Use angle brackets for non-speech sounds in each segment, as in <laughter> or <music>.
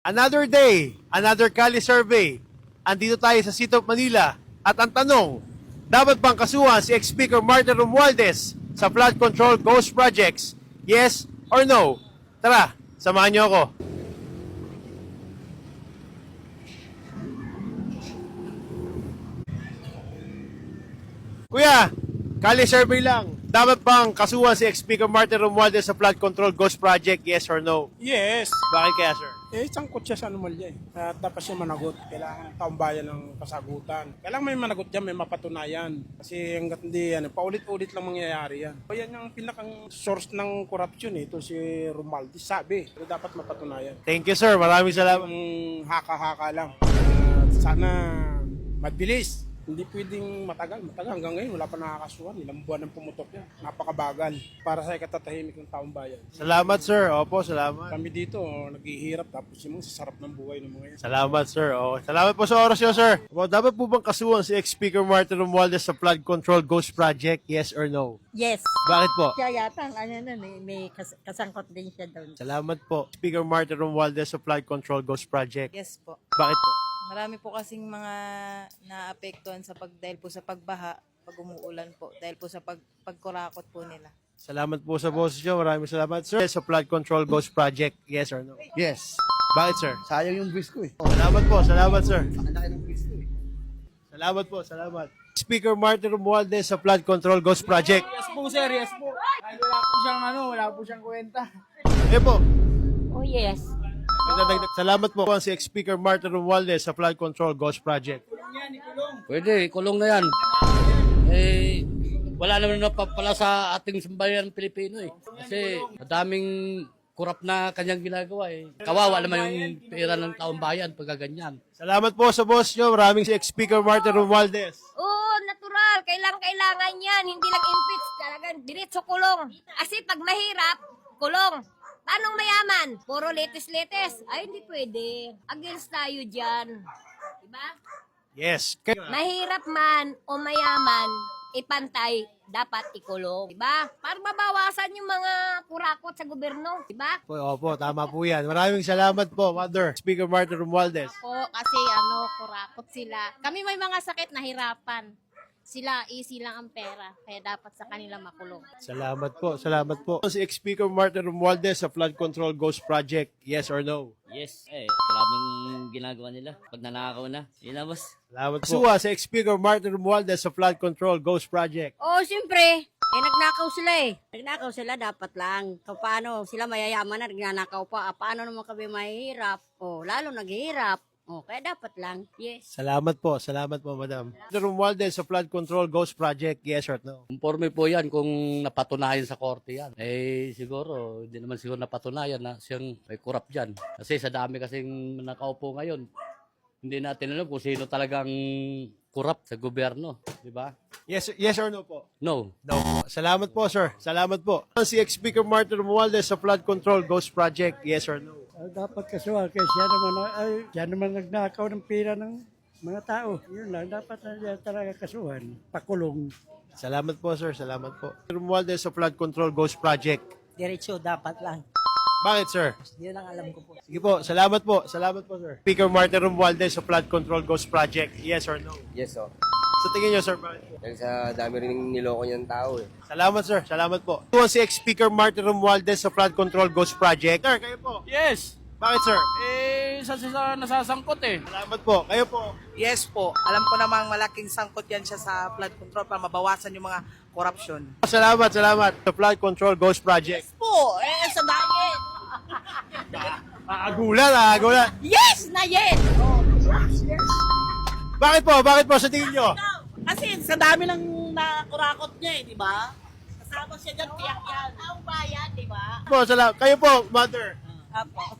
Another day, another Cali survey. Andito tayo sa City of Manila. At ang tanong, dapat bang kasuhan si ex-speaker Martin Romualdez sa flood control ghost projects? Yes or no? Tara, samahan niyo ako. Kuya, Cali survey lang. Dapat bang kasuhan si ex-speaker Martin Romualdez sa flood control ghost project? Yes or no? Yes. Bakit kaya, sir? Eh, sangkot siya sa anomalya eh. At dapat siya managot. Kailangan ng taong bayan ng kasagutan. Kailangan may managot dyan, may mapatunayan. Kasi hanggat hindi, ano, paulit-ulit lang mangyayari yan. O yan yung pinakang source ng corruption eh. Ito si Romualdez. Sabi, pero dapat mapatunayan. Thank you, sir. Maraming salamat. Ang haka-haka lang. At sana mabilis. Hindi pwedeng matagal. Matagal hanggang ngayon, wala pa nakakasuhan. Ilang buwan ang pumutok yan. Napakabagal. Para sa ikatatahimik ng taong bayan. Salamat, sir. Opo, salamat. Kami dito, oh, naghihirap tapos yung mga sasarap ng buhay ng mga yan. Salamat, sir. Oh, salamat po sa oras niyo, sir. Opo, dapat po bang kasuhan si ex-speaker Martin Romualdez sa flood control ghost project? Yes or no? Yes. Bakit po? Siya yata, ang ano nun, eh, may kas- kasangkot din siya doon. Salamat po. Speaker Martin Romualdez sa flood control ghost project. Yes po. Bakit po? Marami po kasing mga naapektuhan sa pag dahil po sa pagbaha, pag umuulan po, dahil po sa pag pagkurakot po nila. Salamat po sa boses niyo. Maraming salamat, sir. Sa flood control ghost project. Yes or no? Yes. Bakit, sir? Sayang yung quiz ko eh. Salamat po. Salamat, sir. Ang laki ng ko eh. Salamat po. Salamat. Speaker Martin Romualdez sa flood control ghost project. Yes po, sir. Yes po. Ay, wala po siyang ano, wala po siyang kwenta. Eh po. Oh, yes. Nagdadagdag- Salamat po si ex-speaker Martin Romualdez sa flood control ghost project. Pwede, kulong na yan. Eh, wala naman napapala sa ating sambayan Pilipino eh. Kasi madaming kurap na kanyang ginagawa eh. Kawawa naman yung pera ng taong bayan pagka ganyan. Salamat po sa boss nyo. Maraming si ex-speaker Martin Romualdez. Oo, natural. Kailangan kailangan yan. Hindi lang impeach. Talagang diretso kulong. Kasi pag mahirap, kulong. Paano mayaman? Puro letes-letes. Ay, hindi pwede. Against tayo dyan. Diba? Yes. Mahirap man o mayaman, ipantay, dapat ikulong. Diba? Para mabawasan yung mga kurakot sa gobyerno. Diba? Po, opo, tama po yan. Maraming salamat po, Mother. Speaker Martin Romualdez. po kasi ano, kurakot sila. Kami may mga sakit na hirapan. Sila, easy lang ang pera. Kaya dapat sa kanila makulong. Salamat po, salamat po. Si ex-speaker Martin Romualdez sa flood control ghost project. Yes or no? Yes, eh, maraming ginagawa nila. Pag nanakaw na, yun na boss. Salamat po. Suwa si ex-speaker Martin Romualdez sa flood control ghost project. Oh, siyempre. Eh, nagnakaw sila eh. Nagnakaw sila, dapat lang. So, paano? Sila mayayaman na, nagnanakaw pa. Ah, paano naman kami mahihirap? Oh, lalo naghihirap. Oh, kaya dapat lang. Yes. Salamat po, salamat po, madam. Martin Romualdez sa flood control ghost project. Yes or no? Conforme po yan kung napatunayan sa korte yan. Eh, siguro, hindi naman siguro napatunayan na siyang may kurap dyan. Kasi sa dami kasing nakaupo ngayon, hindi natin alam kung sino talagang kurap sa gobyerno. Di ba? Yes, yes or no po? No. No. Salamat po, sir. Salamat po. Si ex-speaker Martin Romualdez sa flood control ghost project. Yes or no? Ah, dapat kasuhan kasi siya naman, ay, siya naman nagnakaw ng pera ng mga tao. Yun lang, dapat na siya talaga kasuhan. Pakulong. Salamat po, sir. Salamat po. Romualdez sa flood control ghost project. Diretso, dapat lang. Bakit, sir? Yun ang alam ko po. Sige po, salamat po. Salamat po, sir. Speaker Martin Romualdez sa flood control ghost project. Yes or no? Yes, oh. Sa tingin niyo, sir, bakit? Dahil sa dami rin niloko niyang tao eh. Salamat, sir. Salamat po. Ito si ex-speaker Martin Romualdez sa flood control ghost project. Sir, kayo po. Yes. Bakit, sir? Eh, sa, sa nasasangkot eh. Salamat po. Kayo po. Yes po. Alam ko namang malaking sangkot yan siya sa flood control para mabawasan yung mga corruption. Salamat, salamat. Sa flood control ghost project. Po, eh, sa dami. Agulat, agulat. Yes na yes! Bakit po? Bakit po sa tingin niyo? Kasi sa dami ng nakurakot niya eh, di ba? Kasama siya dyan, tiyak yan. Ang bayan, di ba? Po, salamat. Kayo po, mother. Apo.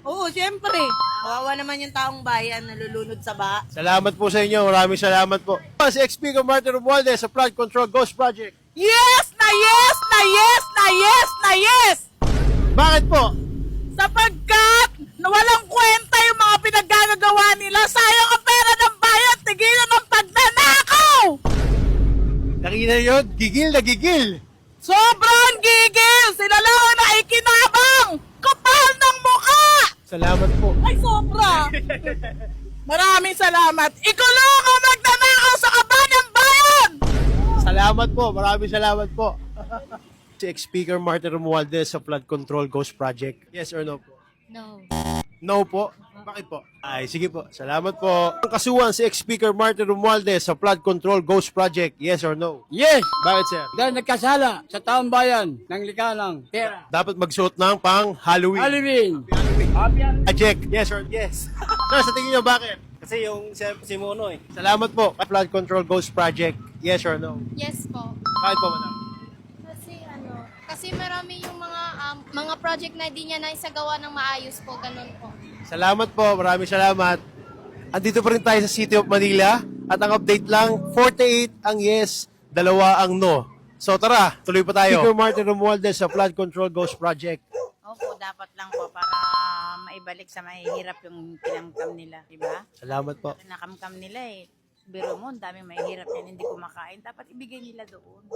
Oo, siyempre. Kawawa naman yung taong bayan nalulunod sa ba. Salamat po sa inyo. Maraming salamat po. Si ex-speaker Martin Romualdez sa flood control ghost project. Yes na yes na yes na yes na yes! Bakit po? Sapagkat walang kwenta yung mga pinaggagawa nila. Sayang ang pera ng bayan. Tigilan ng pagnanakaw! Nakita niyo yun? Gigil na gigil. Sobrang gigil! Sila lang ang naikinabang! Kapal ng mukha! Salamat po. Ay, sobra! Maraming salamat. Ikulong ang magnanakaw sa kabanang bayan! Salamat po. Maraming salamat po. <laughs> si ex-speaker Martin Romualdez sa flood control ghost project. Yes or no po? No. No po. Bakit po? Ay, sige po. Salamat po. Ang kasuhan si ex-speaker Martin Romualdez sa flood control ghost project. Yes or no? Yes! Bakit sir? Dahil nagkasala sa taong bayan ng likalang pera. Dapat magsuot ng pang Halloween. Halloween! Project. Yes or yes? <laughs> sir, sa tingin nyo bakit? Kasi yung si, si Mono eh. Salamat po. Flood control ghost project. Yes or no? Yes po. Bakit po, madam? Kasi marami yung mga um, mga project na di niya naisagawa ng maayos po, ganun po. Salamat po. Maraming salamat. Andito pa rin tayo sa City of Manila. At ang update lang, 48 ang yes, dalawa ang no. So tara, tuloy pa tayo. Speaker Martin Romualdez sa Flood Control Ghost Project. Opo, dapat lang po para maibalik sa mahihirap yung kinamkam nila, di ba? Salamat po. Nakamkam nila eh. Biro mo, ang daming mahihirap yan, hindi kumakain. Dapat ibigay nila doon.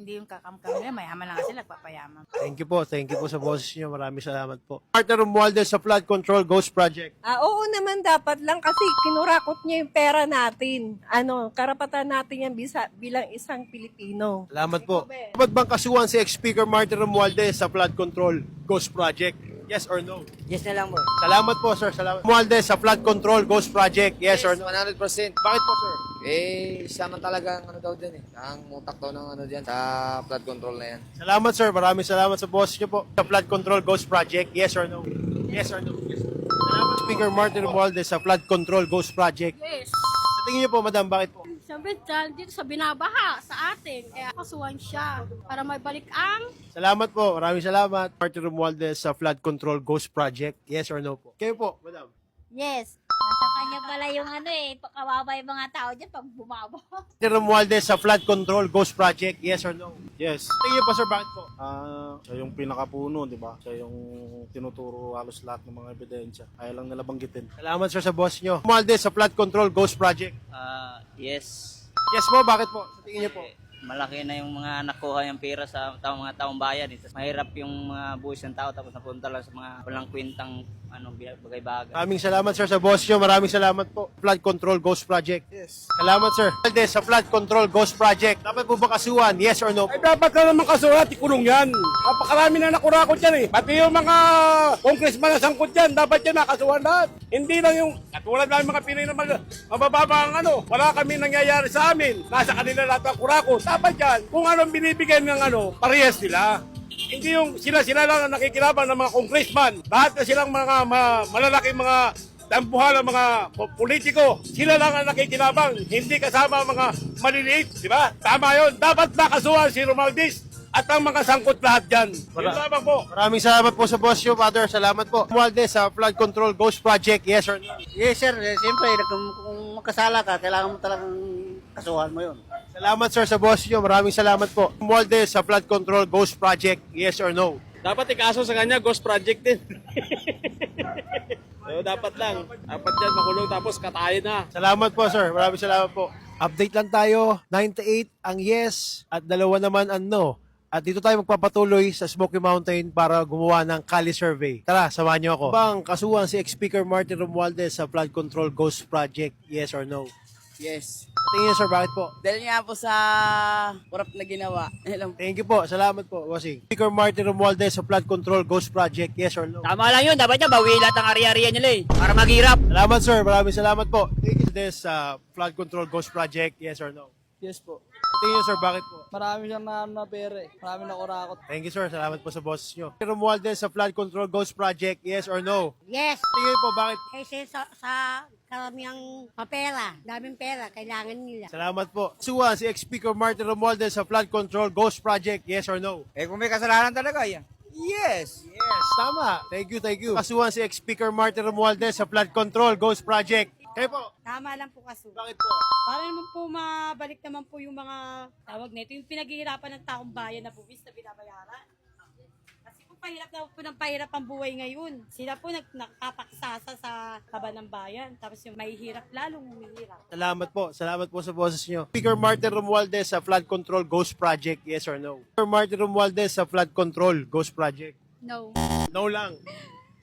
Hindi yung kakamkam nila, mayaman lang sila, nagpapayaman. Thank you po. Thank you po sa boses niyo. Maraming salamat po. Martin Romualdez sa Flood Control Ghost Project. Ah, oo naman dapat lang kasi kinurakot niya yung pera natin. Ano, karapatan natin yan bisa, bilang isang Pilipino. Salamat po. Dapat bang kasuhan si ex-speaker Martin Romualdez sa Flood Control Ghost Project? Yes or no? Yes na lang mo. Salamat po, sir. Salamat. Romualdez sa Flood Control Ghost Project. Yes, or no? 100%. Bakit po, sir? Eh, siya man talaga ang ano daw dyan eh. Ang utak daw ng ano dyan sa flood control na yan. Salamat, sir. Maraming salamat sa boss niyo po. Sa Flood Control Ghost Project. Yes or no? Yes or no? Yes. Salamat, Speaker Martin Romualdez sa Flood Control Ghost Project. Yes. Sa tingin niyo po, madam, bakit po? Siyempre, dyan, dito sa binabaha sa atin. Kaya kasuhan siya para may balik ang Salamat po. Maraming salamat. Martin Romualdez sa Flood Control Ghost Project. Yes or no po? Kayo po, madam. Yes. Nasa kanya pala yung ano eh, kawawa yung mga tao dyan pag bumaba. Martin <laughs> Romualdez sa Flood Control Ghost Project. Yes or no? Yes. Tingin niyo po, sir, bakit po? Ah, siya yung pinakapuno, di ba? Siya yung tinuturo halos lahat ng mga ebidensya. Ayaw lang nila banggitin. Salamat, sir, sa boss niyo. Romualdez sa Flood Control Ghost Project. Ah, yes. Yes po, bakit po? Sa tingin niyo po? Malaki na yung mga nakuha yung pera sa taong mga taong bayan. Eh. Mahirap yung mga buwis ng tao tapos napunta lang sa mga walang kwentang ano, bagay-bagay. Maraming salamat sir sa boss nyo. Maraming salamat po. Flood Control Ghost Project. Yes. Salamat sir. Aldes sa Flood Control Ghost Project. Dapat po ba kasuhan? Yes or no? Ay, dapat na naman kasulat, ikulong yan. Napakarami na nakurakot yan eh. Pati yung mga congressman na sangkot yan, dapat yan nakasuhan lahat. Hindi lang yung, katulad namin mga Pinoy na mag, mabababa ang ano, wala kami nangyayari sa amin. Nasa kanila lahat ang kurakot. Dapat yan, kung anong binibigay ng ano, parehas nila. Hindi yung sila-sila lang ang nakikilaban ng mga congressman. Lahat na silang mga ma, malalaking mga dampuhan ng mga po- politiko. Sila lang ang nakikilabang, hindi kasama ang mga maliliit, di ba? Tama yon. Dapat nakasuhan si Romaldis at ang mga sangkot lahat dyan. Yun lamang po. Maraming salamat po sa boss nyo, Father. Salamat po. Aldes sa Flood Control Ghost Project. Yes or no? Yes sir, eh, siyempre kung, kung magkasala ka, kailangan mo talagang kasuhan mo yun. Salamat sir sa boss nyo. Maraming salamat po. Aldes sa Flood Control Ghost Project. Yes or no? Dapat ikaso sa kanya, ghost project din. <laughs> so, dapat lang. Dapat yan makulong tapos katayin na. Salamat po sir. Maraming salamat po. Update lang tayo. 98 ang yes at dalawa naman ang no. At dito tayo magpapatuloy sa Smoky Mountain para gumawa ng Kali Survey. Tara, samahan niyo ako. Bang kasuhan si ex-speaker Martin Romualdez sa Flood Control Ghost Project? Yes or no? Yes. Tingin niyo sir, bakit po? Dahil nga po sa kurap na ginawa. <laughs> Alam, Thank you po. Salamat po, bossing. Speaker Martin Romualdez sa Flood Control Ghost Project. Yes or no? Tama lang yun, dapat niya bawi lahat ang ari-arian nila eh. Para maghirap. Salamat sir. Maraming salamat po. Thank you this sa Flood Control Ghost Project. Yes or no? Yes po. Tingin niyo sir, bakit po? Marami siyang na, na pera eh. Marami na kurakot. Thank you sir. Salamat po sa bosses nyo. Romualdez sa Flood Control Ghost Project. Yes or no? Yes. Tingin po, bakit? Kasi sa, sa karamihang papera, daming pera, kailangan nila. Salamat po. Suwan si ex-speaker Martin Romualdez sa Flood Control Ghost Project. Yes or no? Eh kung may kasalanan talaga yan. Yes. Yes, tama. Thank you, thank you. Kasuhan si ex-speaker Martin Romualdez sa Flood Control Ghost Project. Kayo po. Tama lang po kaso. Bakit po? Para naman po mabalik naman po yung mga tawag nito, yung pinaghihirapan ng taong bayan na buwis na binabayaran. Kasi po pahirap na po ng pahirap ang buhay ngayon. Sila po nag nakapaksasa sa kaba ng bayan. Tapos yung mahihirap, lalong humihirap. Salamat po. Salamat po sa boses nyo. Speaker Martin Romualdez sa Flood Control Ghost Project. Yes or no? Speaker Martin Romualdez sa Flood Control Ghost Project. no. No lang.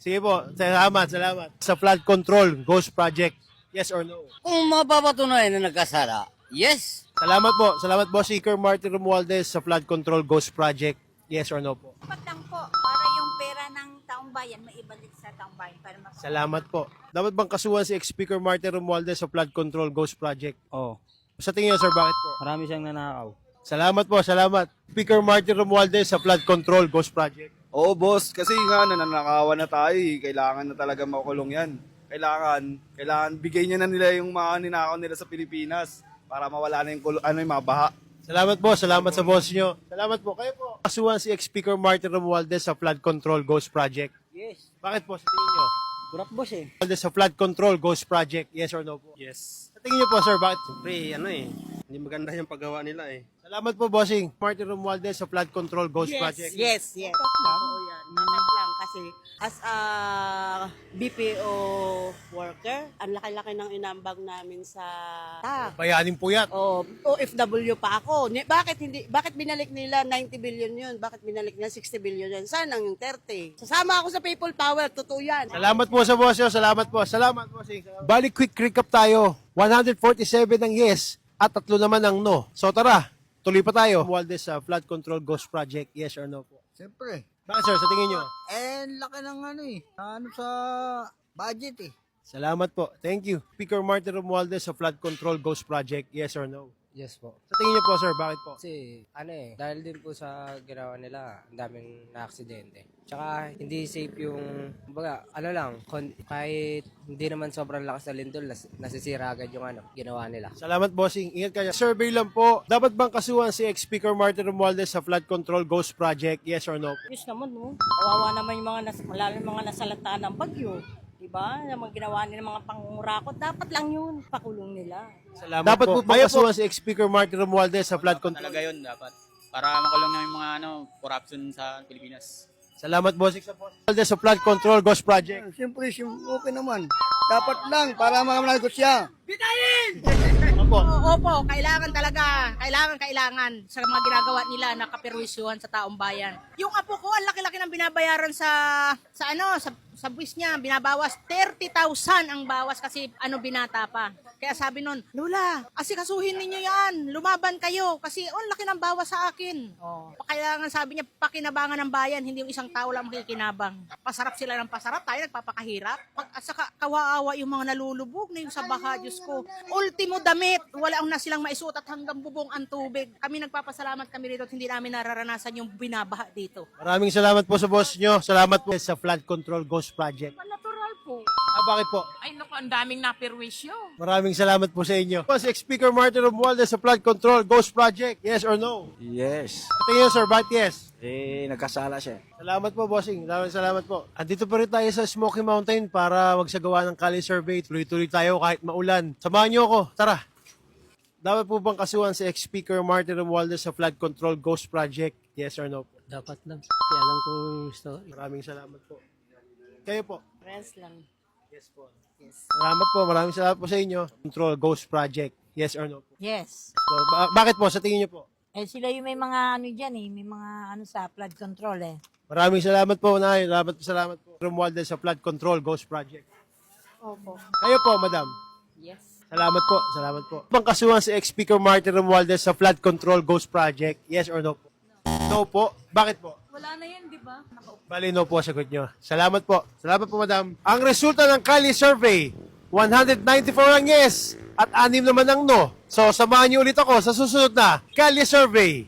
Sige po, salamat, salamat. Sa flood control, Ghost Project, yes or no? Kung mapapatunayan na nagkasala, yes. Salamat po, salamat po si Sir Martin Romualdez sa flood control, Ghost Project, yes or no po? Dapat lang po, para yung pera ng taong bayan maibalik sa taong bayan para mas Salamat po. Dapat bang kasuhan si ex-speaker Martin Romualdez sa flood control, Ghost Project? Oo, Sa tingin niyo, sir, bakit po? marami siyang nanakaw. Salamat po, salamat. Speaker Martin Romualdez sa flood control, Ghost Project. Oo, boss. Kasi nga, nananakawan na tayo eh. Kailangan na talaga makulong yan. Kailangan, kailangan bigay niya na nila yung mga ninakaw nila sa Pilipinas para mawala na yung, ano, yung mga baha. Salamat po, salamat sa boss nyo. Salamat po, kayo po. Kasuhan si ex-speaker Martin Romualdez sa flood control, Ghost Project. Yes. Bakit po, sa tingin niyo? Kurap boss eh. Romualdez sa flood control, Ghost Project, yes or no po? Yes. Sa tingin niyo po, sir, bakit? Pre, ano eh, hindi maganda yung paggawa nila eh. Salamat po, bossing. Martin Romualdez sa flood control, Ghost Project. Yes, yes. Totoo yan. Dapat lang kasi as a BPO worker, ang laki-laki ng inambag namin sa ta. Bayanin po yan. O OFW pa ako. Ni, bakit hindi bakit binalik nila 90 billion yun? Bakit binalik nila 60 billion yun? Sana yung 30. Sasama ako sa People Power, totoo yan. Salamat po sa boss nyo. Salamat po. Salamat po, sing. Balik quick recap tayo. 147 ng yes at tatlo naman ng no. So tara, tuloy pa tayo. Romualdez sa flood control, Ghost Project, yes or no po? Siyempre. Bakit sir, sa tingin nyo? Eh, laki ng ano eh. Ano sa budget eh. Salamat po. Thank you. Speaker Martin Romualdez sa flood control, Ghost Project, yes or no? Yes po. Sa tingin nyo po sir, bakit po? Kasi ano eh, dahil din po sa ginawa nila, ang daming na-aksidente. Tsaka hindi safe yung, kumbaga, ano lang, kon- kahit hindi naman sobrang lakas na lindol, nas- nasisira agad yung ano, ginawa nila. Salamat, bossing. Ingat kayo. Survey lang po. Dapat bang kasuhan si ex-speaker Martin Romualdez sa flood control, Ghost Project, yes or no? Yes naman, no? Kawawa naman yung mga, nas, lalo yung mga nasalanta ng bagyo. Diba? Yung mga ginawa nila mga pangurakot, dapat lang yun. Pakulong nila. Salamat Dapat po, bang kasuhan si ex-speaker Martin Romualdez sa flood control? Talaga yun dapat. Para makulong na yung mga ano, corruption sa Pilipinas. Salamat, boss. Romualdez sa flood control, Ghost Project. Siyempre, okay naman. Dapat lang para mamanagot siya. <laughs> Opo. Opo, kailangan talaga, kailangan, kailangan sa mga ginagawa nila na kaperwisyuhan sa taong bayan. Yung apo ko, ang laki-laki ng binabayaran sa, sa ano, sa, sa buwis niya, binabawas 30,000 ang bawas kasi ano binata pa. Kaya sabi nun, Lola, asikasuhin ninyo yan, lumaban kayo kasi oh, laki ng bawas sa akin. Oh. Kailangan sabi niya, pakinabangan ng bayan, hindi yung isang tao lang makikinabang. Pasarap sila ng pasarap, tayo nagpapakahirap. Pag, at saka kawaawa yung mga nalulubog na yung sa baha, Diyos ko. Ultimo damit, wala ang na silang maisuot at hanggang bubong ang tubig. Kami nagpapasalamat kami rito at hindi namin nararanasan yung binabaha dito. Maraming salamat po sa boss nyo. Salamat po sa flood control, Ghost Project. Po. Ah, bakit po? Ay, naku, ang daming naperwisyo. Maraming salamat po sa inyo. Si ex-speaker Martin Romualdez sa flood control, Ghost Project, yes or no? Yes. Tingin sir, bakit yes? Eh, nagkasala siya. Salamat po, bossing. Maraming salamat po. Andito pa rin tayo sa Smoky Mountain para magsagawa ng Kali Survey. Tuloy-tuloy tayo kahit maulan. Samahan niyo ako. Tara. Dapat po bang kasuhan si ex-speaker Martin Romualdez sa flood control Ghost Project? Yes or no? Dapat lang. Kaya alam ko gusto. Maraming salamat po. Kayo po. Friends lang. Yes po. Salamat po. Maraming salamat po sa inyo. Control Ghost Project. Yes or no po? Yes. Po. Ba- bakit po? Sa tingin niyo po? Eh sila yung may mga ano dyan eh, may mga ano sa flood control eh. Maraming salamat po, Nay. Salamat po, salamat po. Romualdez sa flood control Ghost Project. Opo. Kayo po, madam. Yes. Salamat po, salamat po. Bang kasuhan si ex-speaker Martin Romualdez sa flood control Ghost Project? Yes or no po? No po. Bakit po? Wala na yan, di ba? Bali, no po sagot nyo. Salamat po. Salamat po, madam. Ang resulta ng Kali Survey, 194 ang yes at anim naman ang no. So, samahan niyo ulit ako sa susunod na Kali Survey.